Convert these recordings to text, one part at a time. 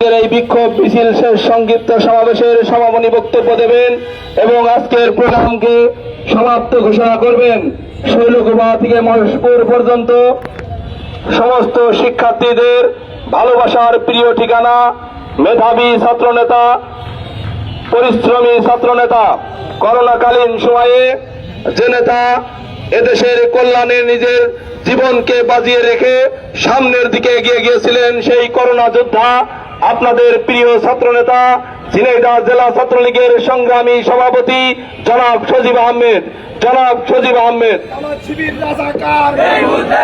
এই বিক্ষোভ মিছিল শেষ সংক্ষিপ্ত সমাবেশের সমাপনী বক্তব্য দেবেন এবং আজকের প্রোগ্রামকে সমাপ্ত ঘোষণা করবেন। শৈলকুপা থেকে মহেশপুর পর্যন্ত। সমস্ত শিক্ষার্থীদের ভালোবাসার প্রিয় ঠিকানা, মেধাবী ছাত্রনেতা, পরিশ্রমী ছাত্রনেতা, করোনাকালীন সময়ে যে নেতা এদেশের কল্যাণে নিজের জীবনকে বাজিয়ে রেখে সামনের দিকে এগিয়ে গিয়েছিলেন সেই করোনা যোদ্ধা আপনাদের প্রিয় ছাত্রনেতা ঝিনাইদহ জেলা ছাত্রলীগের সংগ্রামী সভাপতি জনাব সজীব আহমেদ। জনাব সজীব আহমেদ। আমার শিবির রাজাকার। এই মুহূর্তে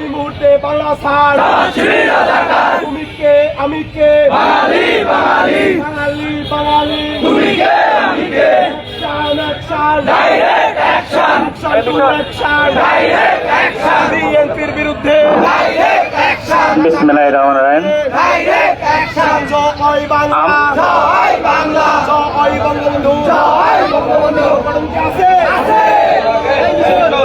এই মুহূর্তে বাংলা ছাড় তুমি কে? আমি কে? বাঙালি বাঙালি। বাঙালি বাঙালি। তুমি কে? আমি কে? Action action direct action action action direct action বিএনপির বিরুদ্ধে। ডাইরেক্ট অ্যাকশন বিসমিল্লাহির রহমানির রহিম। ডাইরেক্ট অ্যাকশন জয় বাংলা। জয় বাংলা। জয় বঙ্গবন্ধু। জয় বঙ্গবন্ধু। পড়ুন কি আছে আছে পোস্টারটা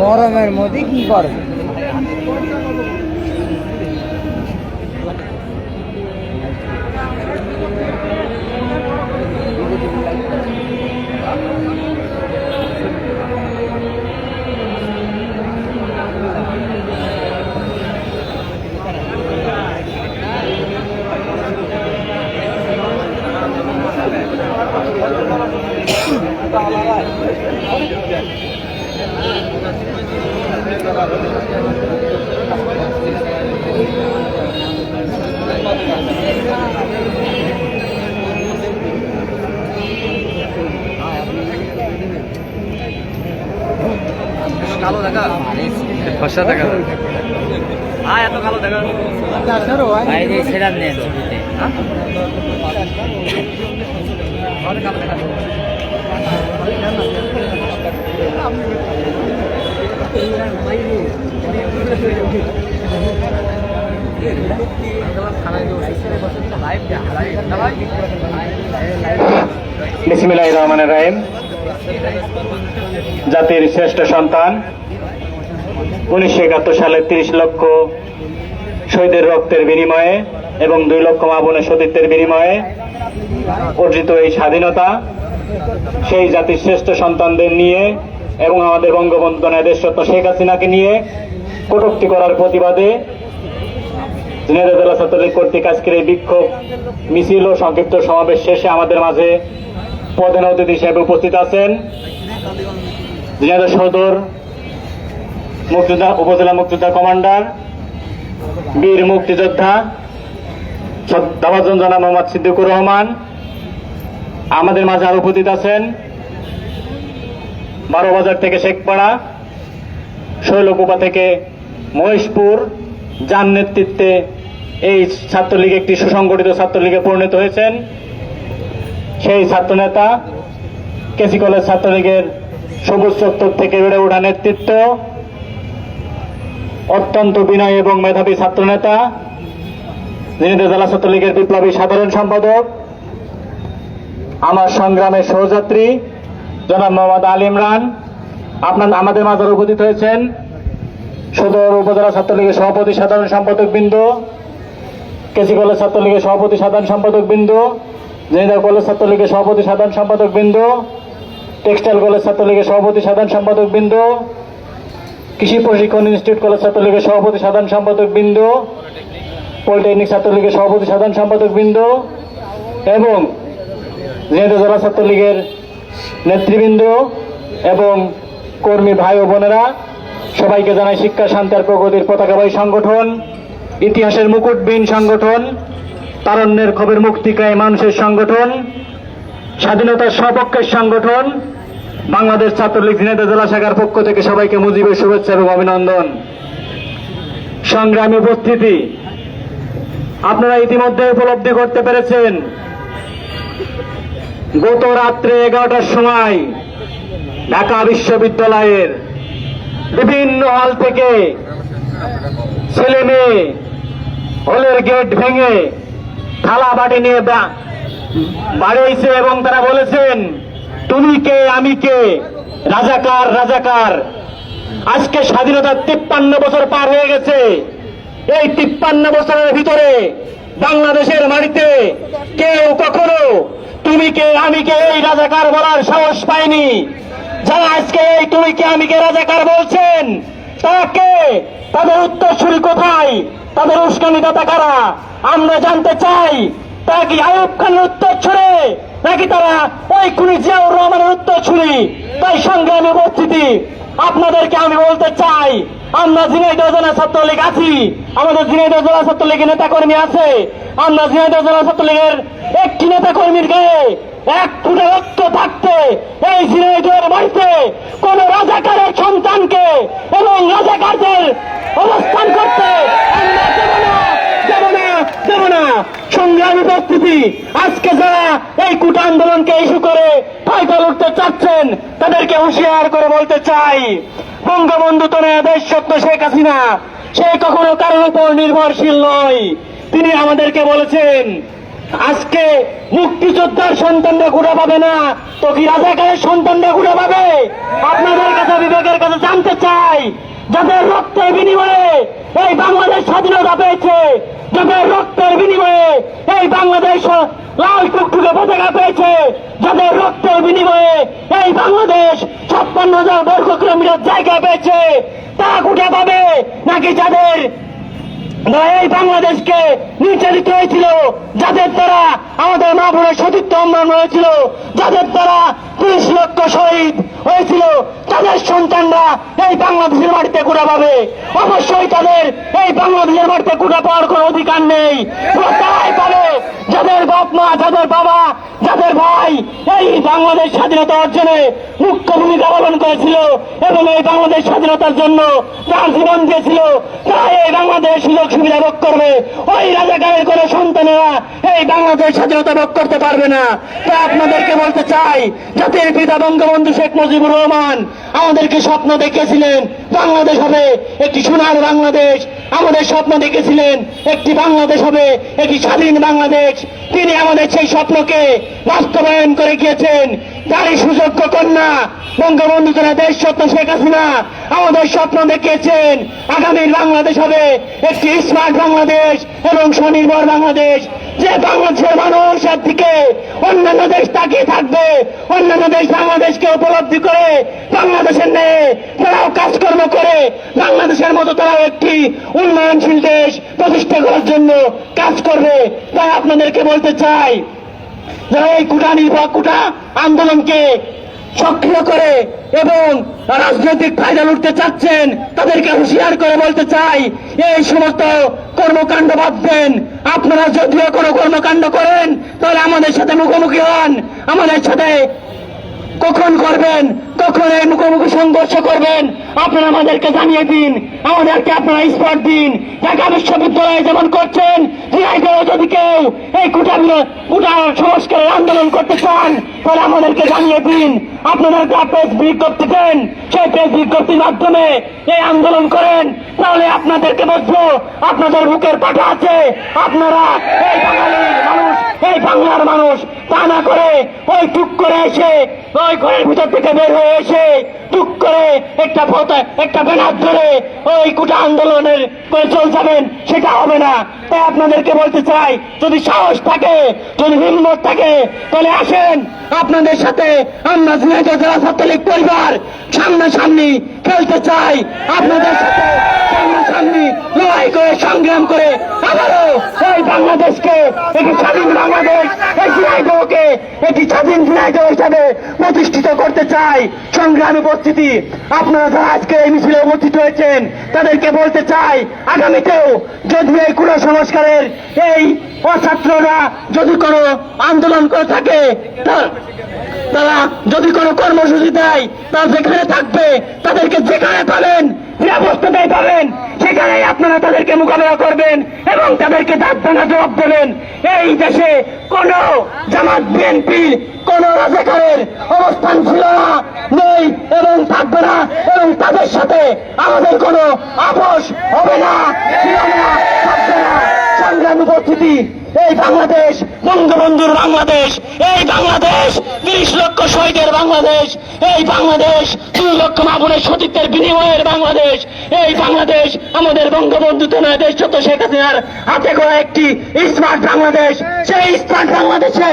গরমের মধ্যে কি করবে? ফসা দেখা বাইরে ছিলাম নেন ছবিতে বিসমিল্লাহির রহমানির রহিম। জাতির শ্রেষ্ঠ সন্তান, উনিশশো একাত্তর সালে তিরিশ লক্ষ শহীদের রক্তের বিনিময়ে এবং দুই লক্ষ মা বোনের সতীত্বের বিনিময়ে অর্জিত এই স্বাধীনতা সেই জাতির শ্রেষ্ঠ সন্তানদের নিয়ে এবং আমাদের বঙ্গবন্ধু দেশরত্ন শেখ হাসিনাকে নিয়ে কটূক্তি করার প্রতিবাদে জেলা ছাত্রলীগ কর্তৃক আজকের এই বিক্ষোভ মিছিল ও সংক্ষিপ্ত সমাবেশ শেষে আমাদের মাঝে প্রধান অতিথি হিসেবে উপস্থিত আছেন ঝিনাইদহ সদর মুক্তিযোদ্ধা, উপজেলা মুক্তিযোদ্ধা কমান্ডার, বীর মুক্তিযোদ্ধা দাবাজন জনাব মোহাম্মদ সিদ্দিকুর রহমান আমাদের মাঝে আরও উপস্থিত আছেন বারো বাজার থেকে শেখপাড়া, শৈলকুপা থেকে মহেশপুর, যার নেতৃত্বে এই ছাত্রলীগ একটি সুসংগঠিত ছাত্রলীগে পরিণত হয়েছেন। সেই ছাত্রনেতা কেসি কলেজ ছাত্রলীগের সবুজ চত্বর থেকে বেড়ে ওঠা নেতৃত্ব, অত্যন্ত বিনয় এবং মেধাবী ছাত্রনেতা ঝিনাইদহ জেলা ছাত্রলীগের বিপ্লবী সাধারণ সম্পাদক। আমার সংগ্রামের সহযাত্রী, জনাব মোহাম্মদ আল ইমরান। আপনার আমাদের মাঝে উপস্থিত হয়েছেন সদর উপজেলা ছাত্রলীগের সভাপতি, সাধারণ সম্পাদক বিন্দু কেসি কলেজ ছাত্রলীগের সভাপতি, সাধারণ সম্পাদক বিন্দু জেনিদা কলেজ ছাত্রলীগের সভাপতি, সাধারণ সম্পাদক বিন্দু, টেক্সটাইল কলেজ ছাত্রলীগের সভাপতি, সাধারণ সম্পাদক বিন্দু, কৃষি প্রশিক্ষণ ইনস্টিটিউট কলেজ ছাত্রলীগের সভাপতি, সাধারণ সম্পাদক বৃন্দ, পলিটেকনিক ছাত্রলীগের সভাপতি, সাধারণ সম্পাদক বৃন্দ, এবং ঝিনাইদহ জেলা ছাত্রলীগের নেতৃবৃন্দ এবং কর্মী ভাই ও বোনেরা, সবাইকে জানাই শিক্ষা, শান্তি আর প্রগতির পতাকাবাহী সংগঠন, ইতিহাসের মুকুটবিহীন সংগঠন, তারণ্যের খবর মুক্তিকায় মানুষের সংগঠন, স্বাধীনতার সপক্ষের সংগঠন, বাংলাদেশ ছাত্রলীগ ঝিনাইদহ জেলা শাখার পক্ষ থেকে সবাইকে মুজিবের শুভেচ্ছা এবং অভিনন্দন। সংগ্রামী উপস্থিতি, আপনারা ইতিমধ্যে উপলব্ধি করতে পেরেছেন গত রাত্রে এগারোটার সময় ঢাকা বিশ্ববিদ্যালয়ের বিভিন্ন হল থেকে ছেলে মেয়ে হলের গেট ভেঙে থালা বাটি নিয়ে বাড়িয়েছে এবং তারা বলেছেন, তুমি কে? আমি কে? রাজাকার রাজাকার। আজকে স্বাধীনতার তিপ্পান্ন বছর পার হয়ে গেছে। এই তিপ্পান্ন বছরের ভিতরে বাংলাদেশের মাটিতে কখনো তুমি কে আমি কে এই রাজাকার বলার সাহস পাইনি। যারা আজকে এই তুমি আমি কে রাজাকার বলছেন তাকে তাদের উত্তরসূরি কোথায়? তাদের উস্কানি দাতা কারা? আমরা জানতে চাই তারা কি আয়ুব খানের উত্তর ছুড়ে? নাকি তারা ওই খুনি জিয়াউর রহমানের উত্তর ছুরি তাই সংগ্রামী উপস্থিতি। আপনাদেরকে আমি বলতে চাই আমরা ঝিনাইদহ জেলা ছাত্রলীগ আছি। আমাদের ঝিনাইদহ জেলা ছাত্রলীগের নেতা কর্মী আছে। আমরা ঝিনাইদহ জেলা ছাত্রলীগের একটি নেতা কর্মীর গায়ে এক ফুটে রক্ত থাকতে এই ঝিনাইদহের বাড়িতে কোন রাজাকারের সন্তানকে এবং রাজাকারদের অবস্থান করতে আমরা না না। সংগ্রামী আজকে যারা এই আন্দোলনকে ইস্যু করে ফাইটা লুটতে চাচ্ছেন, তাদেরকে হুঁশিয়ার করে বলতে চাই, বঙ্গবন্ধু তো দেশ সত্য শেখ হাসিনা, সে কখনো কারোর উপর নির্ভরশীল নয়। তিনি আমাদেরকে বলেছেন, আজকে মুক্তিযোদ্ধার সন্তানরা ঘুরে পাবে না, তো কি রাজাকারের সন্তানরা ঘুরে পাবে? আপনাদের কাছে, বিবেকের কাছে জানতে চাই, যাদের রক্তের বিনিময়ে এই বাংলাদেশ স্বাধীনতা পেয়েছে যাদের রক্তের বিনিময়ে এই বাংলাদেশ লাল টুকটুকে পতাকা পেয়েছে যাদের রক্তের বিনিময়ে এই বাংলাদেশ ছাপ্পান্ন হাজার বর্গ কিলোমিটার জায়গা পেয়েছে, তা কুটে পাবে? নাকি যাদের এই বাংলাদেশকে নির্যাতিত হয়েছিল, যাদের দ্বারা আমাদের মা বোনের সতীর্থ হয়েছিল, যাদের দ্বারা ত্রিশ লক্ষ শহীদ হয়েছিল, তাদের সন্তানরা এই বাংলাদেশের মাটিতে কুড়া পাবে। অবশ্যই তাদের এই বাংলাদেশের মাটিতে কুড়া পাওয়ার কোনো অধিকার নেই। যাদের বাপ মা যাদের বাবা, যাদের ভাই এই বাংলাদেশ স্বাধীনতা অর্জনে মুখ্য ভূমিকা পালন করেছিল এবং এই বাংলাদেশ স্বাধীনতার জন্য তার জীবন দিয়েছিল, তাই এই বাংলাদেশ সুযোগ সুবিধা ভোগ করবে। ওই রাজাকারের কোনো সন্তানেরা এই বাংলাদেশ স্বাধীনতা ভোগ করতে পারবে না। তাই আপনাদেরকে বলতে চাই, জাতির পিতা বঙ্গবন্ধু শেখ মুজিবুর রহমান আমাদেরকে স্বপ্ন দেখেছিলেন বাংলাদেশ হবে একটি সোনার বাংলাদেশ। আমাদের স্বপ্ন দেখেছিলেন, একটি বাংলাদেশ হবে একটি স্বাধীন বাংলাদেশ। তিনি আমাদের সেই স্বপ্নকে বাস্তবায়ন করে গিয়েছেন। তারই সুযোগ্য কন্যা, বঙ্গবন্ধু যারা দেশ স্বপ্ন শেখ হাসিনা আমাদের স্বপ্ন দেখিয়েছেন। আগামীর বাংলাদেশ হবে একটি স্মার্ট বাংলাদেশ এবং স্বনির্ভর বাংলাদেশ। যে বাংলাদেশের মানুষের দিকে অন্যান্য দেশ তাকিয়ে থাকবে। অন্যান্য দেশ বাংলাদেশকে উপলব্ধি করে বাংলাদেশের নেই তারাও কাজ করে বাংলাদেশের মতো তারাও একটি উন্নয়নশীল দেশ প্রতিষ্ঠা করার জন্য কাজ করবে। তাই আপনাদেরকে বলতে চাই, যারা এই কুটা নির্বাহ কুটা আন্দোলনকে সক্রিয় করে এবং রাজনৈতিক ফায়দা লুটতে চাচ্ছেন, তাদেরকে হুঁশিয়ার করে বলতে চাই, এই সমস্ত কর্মকাণ্ড দেন। আপনারা যদিও কোনো কর্মকাণ্ড করেন, তাহলে আমাদের সাথে মুখোমুখি হন। আমাদের সাথে কখন করবেন? কখন এই মুখোমুখি সংঘর্ষ করবেন? আপনারা আমাদেরকে জানিয়ে দিন। আমাদেরকে আপনারা স্পট দিন। ঢাকা বিশ্ববিদ্যালয়ে যেমন করছেন যদি কেউ এই কুটা কুটা সংস্কারের আন্দোলন করতে চান, তাহলে আমাদেরকে জানিয়ে দিন। আপনাদের যা প্রেস বিজ্ঞপ্তি দেন, সেই প্রেস বিজ্ঞপ্তির মাধ্যমে এই আন্দোলন করেন। তাহলে আপনাদেরকে বলব আপনাদের বুকের পাঠা আছে। আপনারা এই বাঙালির মানুষ, এই বাংলার মানুষ না করে, ওই টুক করে এসে, ওই ঘরের ভিতর থেকে বের হয়ে এসে টুক করে একটা পথে একটা ব্যানার ধরে ওই কুটা আন্দোলনের করে চল যাবেন সেটা হবে না। তাই আপনাদেরকে বলতে চাই, যদি সাহস থাকে, যদি হিম্মত থাকে, তাহলে আসেন। আপনাদের সাথে আমরা জেলা ছাত্রলীগ পরিবার, সামনাসামনি খেলতে চাই। আপনাদের সাথে সামনাসামনি লড়াই করে, সংগ্রাম করে আবারও এই বাংলাদেশকে একটি স্বাধীন বাংলাদেশ, এই ঝিনাইদহকে একটি স্বাধীন ঝিনাইদহ হিসাবে প্রতিষ্ঠিত করতে চাই। সংগ্রামী উপস্থিতি, আপনারা যারা আজকে এই মিছিলে উপস্থিত হয়েছেন, তাদেরকে বলতে চাই, আগামীতেও যদি এই কুসংস্কারের এই অছাত্ররা যদি কোনো আন্দোলন করে থাকে তারা যদি কোনো কর্মসূচি দেয়, তারা যেখানে থাকবে তাদেরকে যেখানে পাবেন যে পাবেন, সেখানেই আপনারা তাদেরকে মোকাবেলা করবেন এবং তাদেরকে দাঁত ভাঙা জবাব দেবেন। এই দেশে কোন জামাত বিএনপি, কোন রাজাকারের অবস্থান ছিল না, নেই এবং থাকবে না এবং তাদের সাথে আমাদের কোনো আপোষ হবে না, ছিল না, থাকবে না। সংগ্রামী উপস্থিতি এই বাংলাদেশ, বঙ্গবন্ধুর বাংলাদেশ, এই বাংলাদেশ, তিরিশ লক্ষ শহীদের বাংলাদেশ, এই বাংলাদেশ দুই লক্ষ মামুনের সতীত্বের বিনিময়ের বাংলাদেশ, এই বাংলাদেশ আমাদের বঙ্গবন্ধু নয়, দেশ যত শেখ হাসিনার হাতে করা একটি স্মার্ট বাংলাদেশ। সেই স্মার্ট বাংলাদেশে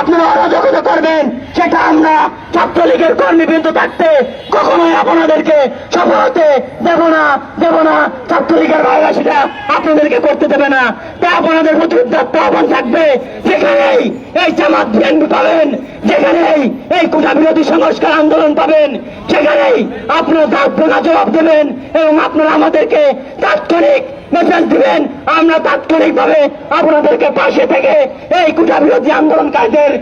আপনারা অরাজকতা করবেন, সেটা আমরা ছাত্রলীগের কর্মীবৃন্দ থাকতে কখনোই আপনাদেরকে সফল হতে দেব না দেব না। ছাত্রলীগের ভাইরা সেটা আপনাদেরকে করতে দেবে না। তা আপনাদের প্রতি উদ্যত্ত আহ্বান থাকবে, যেখানেই এই জামাত বিএনপি পাবেন যেখানেই এই কোটা বিরোধী সংস্কার আন্দোলন পাবেন, সেখানেই আপনারা ভাঙা জবাব দেবেন এবং আপনারা আমাদেরকে তাৎক্ষণিক মেসেজ দিবেন। আমরা তাৎক্ষণিকভাবে আপনাদেরকে পাশে থেকে এই কোটা বিরোধী আন্দোলনকারীদের,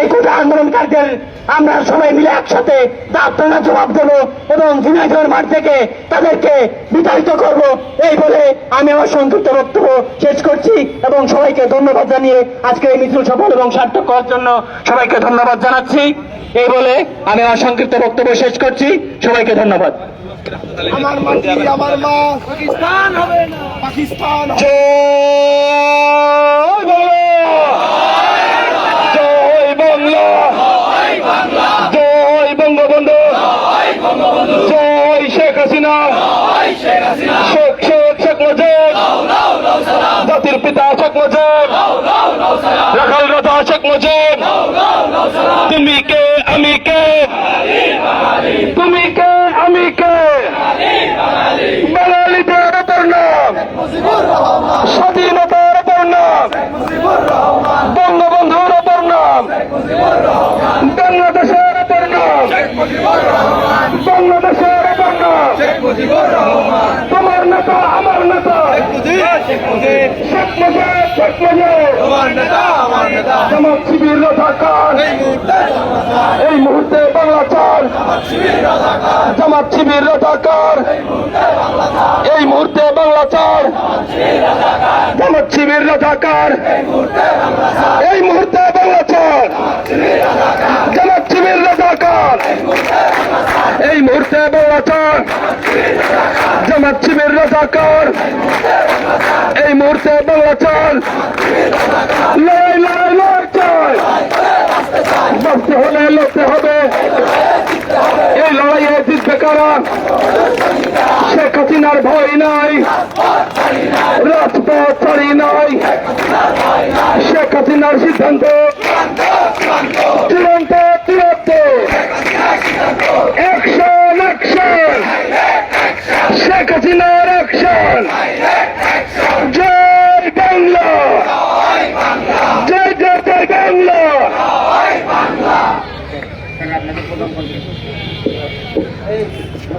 এই কোটা আন্দোলনকারীদের আমরা সবাই মিলে একসাথে ভাঙা জবাব দেবো এবং ঝিনাইদহের মাঠ থেকে তাদেরকে বিতাড়িত করব। এই বলে আমি আমার সংক্ষিপ্ত বক্তব্য শেষ করছি এবং সবাইকে ধন্যবাদ জানিয়ে আজকে এই মিছিল সফল এবং সার্থক করার জন্য সবাইকে ধন্যবাদ জানাচ্ছি। এই বলে আমি আমার সংক্ষিপ্ত বক্তব্য শেষ করছি। সবাইকে ধন্যবাদ। আমার মাটি আমার মা। পাকিস্তান হবে না। পাকিস্তান বাংলা জয় বাংলা জয় বঙ্গবন্ধু জয় শেখ হাসিনা। শেখ শেখ শেখ মুজিব। জাতির পিতা শেখ মুজিব। রাখাল রাজা শেখ মুজিব। তুমি কে, আমি কে? তুমি কে, আমি কে? বাঙালিদের অপর নাম। স্বাধীনতার অপর নাম। বঙ্গবন্ধুর অপর নাম। বাংলাদেশের অপর নাম বাংলাদেশের অপর নাম তোমার নেতা আমার নেতা শেখ মুজিব শেখ মুজিব জামাত শিবির এই মুহূর্তে বাংলা চার জামাত শিবির রাজাকার এই মুহূর্তে বাংলা চার জামাত শিবির রাজাকার এই বাংলা জামাত শিবির রাজাকার। এই মুহূর্তে বাংলা চার লড়াই লড়াই লড়াই চাই বাঁচতে হলে লড়তে হবে। এই লড়াইয়ে জিতবে কারা? শেখ হাসিনার ভয় নাই। রাজপথ ছাড়ি নাই। শেখ হাসিনার সিদ্ধান্ত। চূড়ান্ত।